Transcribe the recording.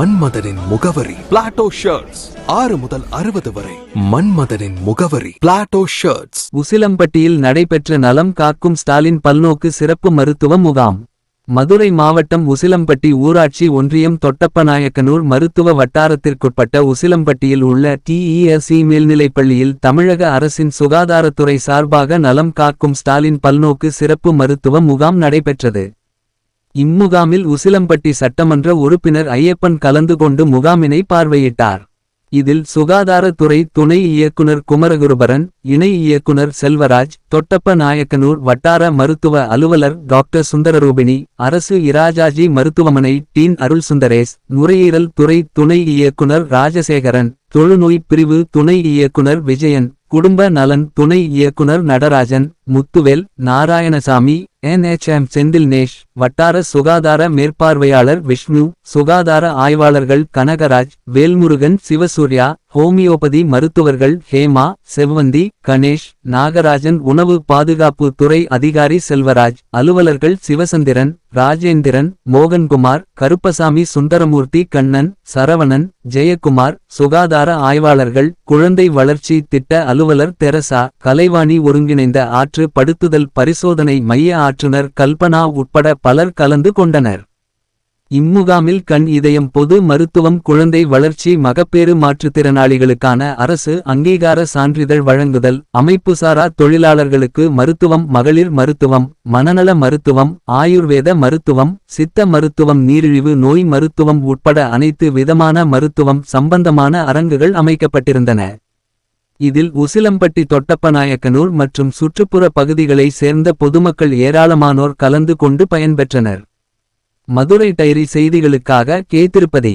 மன்மதனின் முகவரி Plato shirts ஆறு முதல் அறுபது வரை மன்மதனின் முகவரி பிளாட்டோ ஷர்ட்ஸ் உசிலம்பட்டியில் நடைபெற்ற நலம் காக்கும் ஸ்டாலின் பல்நோக்கு சிறப்பு மருத்துவ முகாம். மதுரை மாவட்டம் உசிலம்பட்டி ஊராட்சி ஒன்றியம் தொட்டப்பநாயக்கனூர் மருத்துவ வட்டாரத்திற்குட்பட்ட உசிலம்பட்டியில் உள்ள டிஇஎஸ்சி மேல்நிலைப்பள்ளியில் தமிழக அரசின் சுகாதாரத்துறை சார்பாக நலம் காக்கும் ஸ்டாலின் பல்நோக்கு சிறப்பு மருத்துவ முகாம் நடைபெற்றது. இம்முகாமில் உசிலம்பட்டி சட்டமன்ற உறுப்பினர் ஐயப்பன் கலந்து கொண்டு முகாமினை பார்வையிட்டார். இதில் சுகாதாரத்துறை துணை இயக்குனர் குமரகுருபரன் இணை இயக்குனர் செல்வராஜ் தொட்டப்ப நாயக்கனூர் வட்டார மருத்துவ அலுவலர் டாக்டர் சுந்தரரூபிணி அரசு இராஜாஜி மருத்துவமனை டீன் அருள் சுந்தரேஸ் நுரையீரல் துறை துணை இயக்குனர் ராஜசேகரன் தொழுநோய் பிரிவு துணை இயக்குனர் விஜயன் குடும்ப நலன் துணை இயக்குனர் நடராஜன் முத்துவேல் நாராயணசாமி என்எச்எம் செந்தில்நேஷ் வட்டார சுகாதார மேற்பார்வையாளர் விஷ்ணு சுகாதார ஆய்வாளர்கள் கனகராஜ் வேல்முருகன் சிவசூர்யா ஹோமியோபதி மருத்துவர்கள் ஹேமா செவ்வந்தி கணேஷ் நாகராஜன் உணவு பாதுகாப்பு துறை அதிகாரி செல்வராஜ் அலுவலர்கள் சிவசந்திரன் ராஜேந்திரன் மோகன்குமார் கருப்பசாமி சுந்தரமூர்த்தி கண்ணன் சரவணன் ஜெயக்குமார் சுகாதார ஆய்வாளர்கள் குழந்தை வளர்ச்சி திட்ட அலுவலர் தெரசா கலைவாணி ஒருங்கிணைந்த ஆற்று படுத்துதல் பரிசோதனை மைய ஆற்றுனர் கல்பனா உட்பட பலர் கலந்து கொண்டனர். இம்முகாமில் கண் இதயம் பொது மருத்துவம் குழந்தை வளர்ச்சி மகப்பேறு மாற்றுத்திறனாளிகளுக்கான அரசு அங்கீகார சான்றிதழ் வழங்குதல் அமைப்புசாரா தொழிலாளர்களுக்கு மருத்துவம் மகளிர் மருத்துவம் மனநல மருத்துவம் ஆயுர்வேத மருத்துவம் சித்த மருத்துவம் நீரிழிவு நோய் மருத்துவம் உட்பட அனைத்து விதமான மருத்துவம் சம்பந்தமான அரங்குகள் அமைக்கப்பட்டிருந்தன. இதில் உசிலம்பட்டி தொட்டப்பநாயக்கனூர் மற்றும் சுற்றுப்புற பகுதிகளை சேர்ந்த பொதுமக்கள் ஏராளமானோர் கலந்து கொண்டு பயன்பெற்றனர் மதுரை டைரி செய்திகளுக்காக கே திருப்பதி